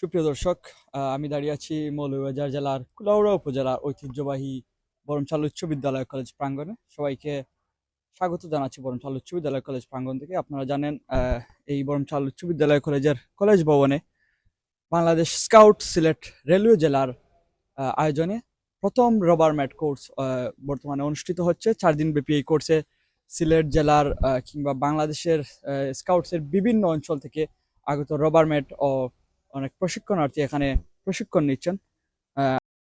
সুপ্রিয় দর্শক আমি দাঁড়িয়ে আছি মৌলভীবাজার জেলার কুলাউড়া উপজেলার ঐতিহ্যবাহী বরমশাল উচ্চ বিদ্যালয় কলেজ প্রাঙ্গণে সবাইকে স্বাগত জানাচ্ছি বরমশাল উচ্চ বিদ্যালয় কলেজ প্রাঙ্গণ থেকে। আপনারা জানেন এই বরমশাল উচ্চ বিদ্যালয় কলেজের কলেজ ভবনে বাংলাদেশ স্কাউট সিলেট রেলওয়ে জেলার আয়োজনে প্রথম রবার ম্যাট কোর্স বর্তমানে অনুষ্ঠিত হচ্ছে। চার দিন ব্যাপী এই কোর্সে সিলেট জেলার কিংবা বাংলাদেশের স্কাউটসের বিভিন্ন অঞ্চল থেকে আগত রবার ম্যাট ও অনেক প্রশিক্ষণার্থী এখানে প্রশিক্ষণ নিচ্ছেন।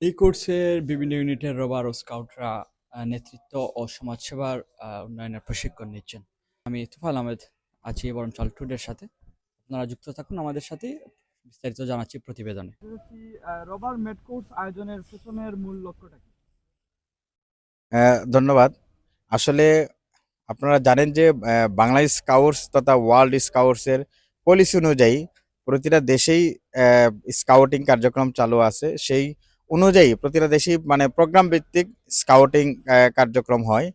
এই কোর্সের বিভিন্ন ইউনিটের রবার ও স্কাউটরা নেতৃত্ব ও সমাজসেবার আহ, উন্নয়নের প্রশিক্ষণ নিচ্ছেন। আমি তুফাল আহমেদ আছি বরমচাল টুডের সাথে। আপনারা যুক্ত থাকুন আমাদের সাথে বিস্তারিত জানাচ্ছি প্রতিবেদনে। রবার মেট কোর্স আয়োজনের পেছনের মূল লক্ষ্যটা কি? হ্যাঁ, ধন্যবাদ। আসলে আপনারা জানেন যে আহ, বাংলা স্কাউটস তথা ওয়ার্ল্ড স্কাউটসের পলিসি অনুযায়ী প্রতিটা দেশেই স্কাউটিং কার্যক্রম চালু আছে। সেই অনুযায়ী প্রতিটা দেশেই মানে প্রোগ্রাম ভিত্তিক স্কাউটিং কার্যক্রম হয়।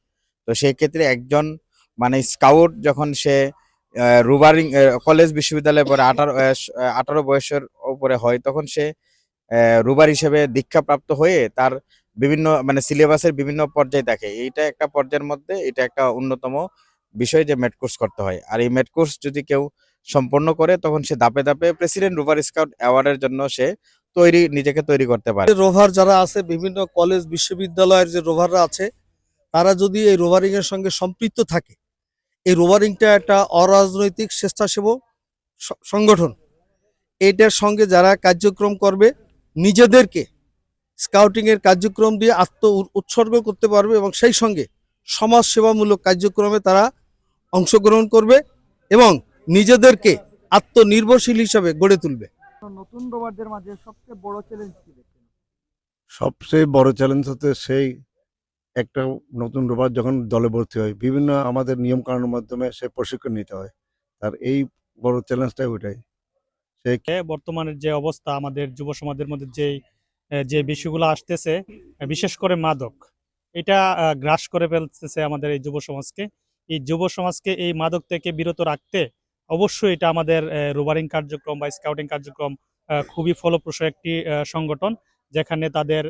তো সেই ক্ষেত্রে একজন মানে স্কাউট যখন সে রুবারিং কলেজ বিশ্ববিদ্যালয়ে পরে আঠারো আঠারো বয়সের উপরে হয়, তখন সে রুবার হিসেবে দীক্ষাপ্রাপ্ত হয়ে তার বিভিন্ন মানে সিলেবাসের বিভিন্ন পর্যায়ে থাকে এইটা একটা পর্যায়ের মধ্যে, এটা একটা অন্যতম বিষয় যে মেট কোর্স করতে হয়। আর এই মেট কোর্স যদি কেউ সম্পন্ন করে তখন সে ধাপে ধাপে প্রেসিডেন্ট রোভার স্কাউট অ্যাওয়ার্ডের জন্য সে তৈরি, নিজেকে তৈরি করতে পারে। রোভার যারা আছে, বিভিন্ন কলেজ, বিশ্ববিদ্যালয়ের যে রোভাররা আছে, তারা যদি এই রোভারিং এর সঙ্গে সম্পৃক্ত থাকে, এই রোভারিংটা একটা অরাজনৈতিক স্বেচ্ছাসেবক সংগঠন। এটার সঙ্গে যারা কার্যক্রম করবে, নিজেদেরকে স্কাউটিং এর কার্যক্রম দিয়ে আত্ম উৎসর্গ করতে পারবে এবং সেই সঙ্গে সমাজ সেবামূলক কার্যক্রমে তারা অংশগ্রহণ করবে এবং নিজেদেরকে আত্মনির্ভরশীল হিসাবে গড়ে তুলবে। নতুন রবারদের মাঝে সবচেয়ে বড় চ্যালেঞ্জ কি সবচেয়ে বড় চ্যালেঞ্জ হচ্ছে সেই একটা নতুন রোবট যখন দলে ভর্তি হয় বিভিন্ন আমাদের নিয়ম কানুনের মাধ্যমে সে প্রশিক্ষণ নিতে হয়। তার এই বড় চ্যালেঞ্জটাই ওইটাই। সে বর্তমানের যে অবস্থা আমাদের যুব সমাজের মধ্যে যেই যে বিষয়গুলো আসতেছে বিশেষ করে মাদক এটা গ্রাস করে ফেলতেছে আমাদের এই যুব সমাজকে। এই যুব সমাজকে এই মাদক থেকে বিরত রাখতে অবশ্যই এটা আমাদের রোভারিং কার্যক্রম বা স্কাউটিং কার্যক্রম খুবই ফলপ্রসূ একটি সংগঠন, যেখানে তাদের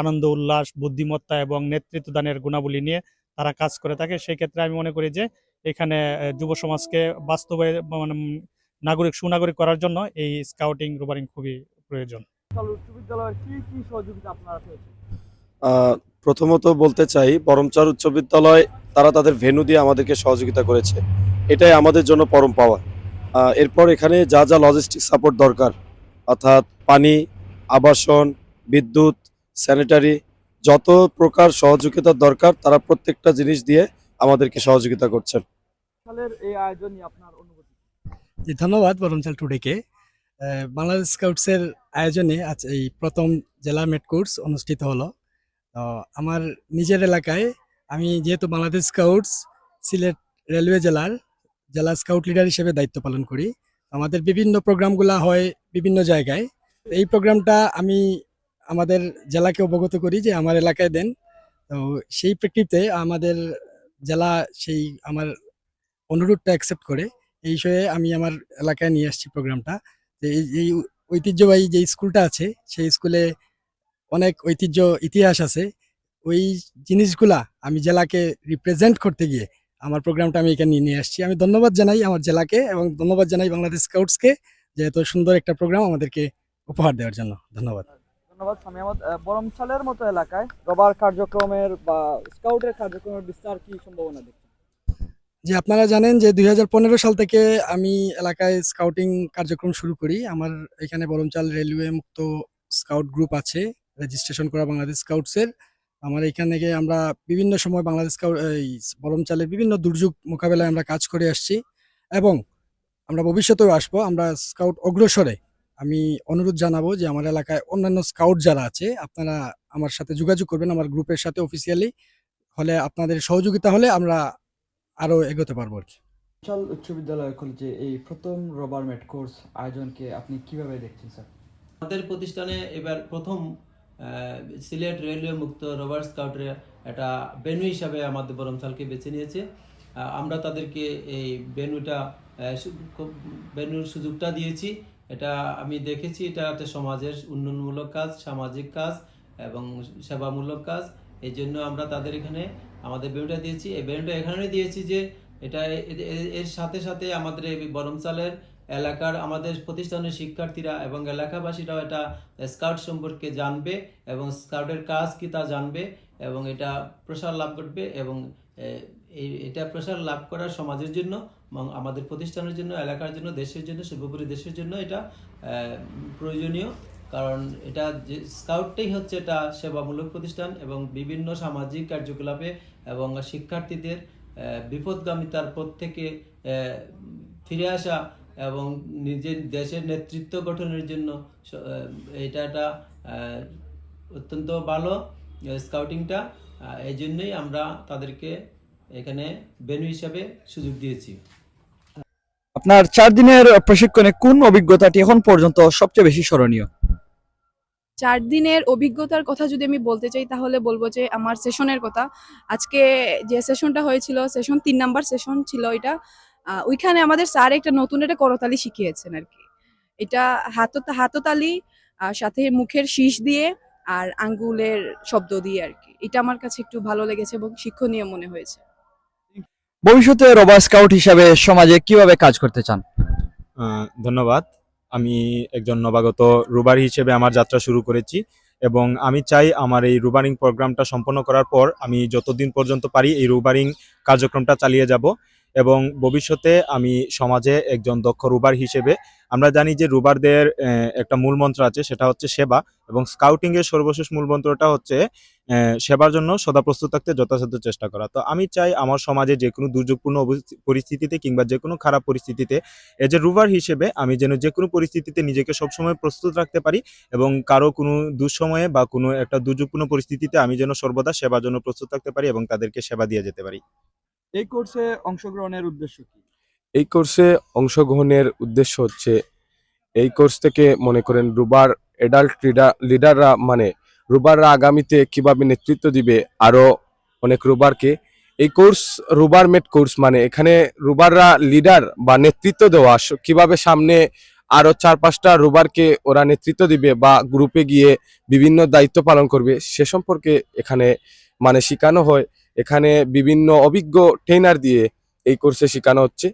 আনন্দ, উল্লাস, বুদ্ধিমত্তা এবং নেতৃত্ব দানের গুণাবলী নিয়ে তারা কাজ করে থাকে। সেই ক্ষেত্রে আমি মনে করি যে এখানে যুব সমাজকে বাস্তবে মানে নাগরিক, সুনাগরিক করার জন্য এই স্কাউটিং রোভারিং খুবই প্রয়োজন। উচ্চ বিদ্যালয়ের কি কি সহযোগিতা আপনারা পেয়েছেন? প্রথমত বলতে চাই পরমচার উচ্চ বিদ্যালয় তারা তাদের ভেন্যু দিয়ে আমাদেরকে সহযোগিতা করেছে। এটাই আমাদের জন্য পরম পাওয়া আহ, এরপর এখানে যা যা লজিস্টিক সাপোর্ট দরকার অর্থাৎ পানি আবাসন বিদ্যুৎ স্যানিটারি যত প্রকার সহযোগিতার দরকার তারা প্রত্যেকটা জিনিস দিয়ে আমাদেরকে সহযোগিতা করছেন। এই আয়োজন নিয়ে আপনার অনুভূতি? জি ধন্যবাদ বরমচাল টুডেকে। আহ, বাংলাদেশ স্কাউটসের আয়োজনে আজ এই প্রথম জেলা মেট কোর্স অনুষ্ঠিত হলো। আমার নিজের এলাকায় আমি যেহেতু বাংলাদেশ স্কাউটস সিলেট রেলওয়ে জেলার, জেলা স্কাউট লিডার হিসেবে দায়িত্ব পালন করি। আমাদের বিভিন্ন প্রোগ্রামগুলো হয় বিভিন্ন জায়গায়। এই প্রোগ্রামটা আমি আমাদের জেলাকে অবগত করি যে আমার এলাকায় দেন। তো সেই প্রেক্ষিতে আমাদের জেলা সেই আমার অনুরোধটা অ্যাকসেপ্ট করে। এই বিষয়ে আমি আমার এলাকায় নিয়ে আসছি প্রোগ্রামটা। এই ঐতিহ্যবাহী যে স্কুলটা আছে, সেই স্কুলে অনেক ঐতিহ্য ইতিহাস আছে। ওই জিনিসগুলা আমি জেলাকে রিপ্রেজেন্ট করতে গিয়ে আমার প্রোগ্রামটা আমি এখানে নিয়ে আসছি। আমি ধন্যবাদ জানাই আমার জেলাকে এবং ধন্যবাদ জানাই বাংলাদেশ স্কাউটসকে যে এত সুন্দর একটা প্রোগ্রাম আমাদেরকে উপহার দেওয়ার জন্য। ধন্যবাদ। ধন্যবাদ স্বামী আহমদ। আহ, বরমশালের মতো এলাকায় রবার কার্যক্রমের বা স্কাউটের কার্যক্রমের বিস্তার কি সম্ভাবনা দেখছেন? যে আপনারা জানেন যে দুই হাজার পনেরো সাল থেকে আমি এলাকায় স্কাউটিং কার্যক্রম শুরু করি। আমার এখানে বরমচাল রেলওয়ে মুক্ত স্কাউট গ্রুপ আছে। রেজিস্ট্রেশন করা বাংলাদেশ স্কাউটসের আমার এখানে গিয়ে আমরা বিভিন্ন সময় বাংলাদেশ স্কাউট এই বরমচালের বিভিন্ন দুর্যোগ মোকাবেলায় আমরা কাজ করে আসছি এবং আমরা ভবিষ্যতেও আসব। আমরা স্কাউট অগ্রসরে। আমি অনুরোধ জানাব যে আমার এলাকায় অন্যান্য স্কাউট যারা আছে আপনারা আমার সাথে যোগাযোগ করবেন আমার গ্রুপের সাথে অফিসিয়ালি হলে আপনাদের সহযোগিতা হলে আমরা আরও এগোতে পারব আর কি। বরমশাল উচ্চ বিদ্যালয় কলেজে এই প্রথম রবার মেট কোর্স আয়োজনকে আপনি কীভাবে দেখছেন স্যার আমাদের প্রতিষ্ঠানে এবার প্রথম সিলেট রেলওয়ে মুক্ত রবার স্কাউটের একটা বেনু হিসাবে আমাদের বরমসালকে বেছে নিয়েছে। আমরা তাদেরকে এই বেনুটা বেনুর সুযোগটা দিয়েছি। এটা আমি দেখেছি এটা একটা সমাজের উন্নয়নমূলক কাজ, সামাজিক কাজ এবং সেবামূলক কাজ। এই জন্য আমরা তাদের এখানে আমাদের বেনুটা দিয়েছি। এই বেনুটা এখানে দিয়েছি যে, এটা এর সাথে সাথে আমাদের এই বরমচালের এলাকার আমাদের প্রতিষ্ঠানের শিক্ষার্থীরা এবং এলাকাবাসীরাও এটা স্কাউট সম্পর্কে জানবে এবং স্কাউটের কাজ কি তা জানবে এবং এটা প্রসার লাভ করবে এবং এটা প্রসার লাভ করার সমাজের জন্য এবং আমাদের প্রতিষ্ঠানের জন্য, এলাকার জন্য, দেশের জন্য, সর্বোপরি দেশের জন্য এটা প্রয়োজনীয়। কারণ এটা যে স্কাউটটাই হচ্ছে এটা সেবামূলক প্রতিষ্ঠান এবং বিভিন্ন সামাজিক কার্যকলাপে এবং শিক্ষার্থীদের বিপদগামিতার পথ থেকে ফিরে আসা এবং নিজের দেশের নেতৃত্ব গঠনের জন্য এটা একটা অত্যন্ত ভালো স্কাউটিংটা এই জন্যই আমরা তাদেরকে এখানে বেনু হিসাবে সুযোগ দিয়েছি। আপনার চার দিনের প্রশিক্ষণে কোন অভিজ্ঞতাটি এখন পর্যন্ত সবচেয়ে বেশি স্মরণীয়? চার দিনের অভিজ্ঞতার কথা যদি আমি বলতে চাই তাহলে বলব যে আমার সেশনের কথা। আজকে যে সেশনটা হয়েছিল সেশন তিন নাম্বার সেশন ছিল এটা। ওইখানে আমাদের স্যার একটা নতুন একটা করতালি শিখিয়েছেন আর কি। এটা হাত হাততালি আর সাথে মুখের শীষ দিয়ে আর আঙ্গুলের শব্দ দিয়ে আর কি। এটা আমার কাছে একটু ভালো লেগেছে এবং শিক্ষণীয় মনে হয়েছে। ভবিষ্যতে রবার স্কাউট হিসাবে সমাজে কীভাবে কাজ করতে চান? আহ, ধন্যবাদ। আমি একজন নবাগত রুবার হিসেবে আমার যাত্রা শুরু করেছি এবং আমি চাই আমার এই রুবারিং প্রোগ্রামটা সম্পন্ন করার পর আমি যতদিন পর্যন্ত পারি এই রুবারিং কার্যক্রমটা চালিয়ে যাব। এবং ভবিষ্যতে আমি সমাজে একজন দক্ষ রুবার হিসেবে, আমরা জানি যে রুবারদের একটা মূল মন্ত্র আছে, সেটা হচ্ছে সেবা এবং স্কাউটিং এর সর্বশেষ মূল মন্ত্রটা হচ্ছে সেবার জন্য সদা প্রস্তুত থাকতে যথাসাধ্য চেষ্টা করা। তো আমি চাই আমার সমাজে যে কোনো দুর্যোগপূর্ণ পরিস্থিতিতে কিংবা যে কোনো খারাপ পরিস্থিতিতে এজ এ রুভার হিসেবে আমি যেন যে কোনো পরিস্থিতিতে নিজেকে সবসময় প্রস্তুত রাখতে পারি এবং কারও কোনো দুঃসময়ে বা কোনো একটা দুর্যোগপূর্ণ পরিস্থিতিতে আমি যেন সর্বদা সেবার জন্য প্রস্তুত থাকতে পারি এবং তাদেরকে সেবা দিয়ে যেতে পারি। এই কোর্সে অংশগ্রহণের উদ্দেশ্য কি? এই কোর্সে অংশগ্রহণের উদ্দেশ্য হচ্ছে, এই কোর্স থেকে মনে করেন রুবার এডাল্ট লিডাররা মানে রুবাররা আগামীতে কীভাবে নেতৃত্ব দিবে, আরও অনেক রুবারকে। এই কোর্স রুবার মেড কোর্স মানে এখানে রুবাররা লিডার বা নেতৃত্ব দেওয়া কীভাবে সামনে আরও চার পাঁচটা রুবারকে ওরা নেতৃত্ব দিবে বা গ্রুপে গিয়ে বিভিন্ন দায়িত্ব পালন করবে, সে সম্পর্কে এখানে মানে শেখানো হয়। এখানে বিভিন্ন অভিজ্ঞ ট্রেনার দিয়ে এই কোর্সে শেখানো হচ্ছে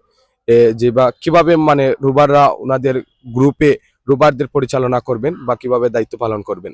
যে বা কীভাবে মানে রুবাররা ওনাদের গ্রুপে রুবারদের পরিচালনা করবেন বা কীভাবে দায়িত্ব পালন করবেন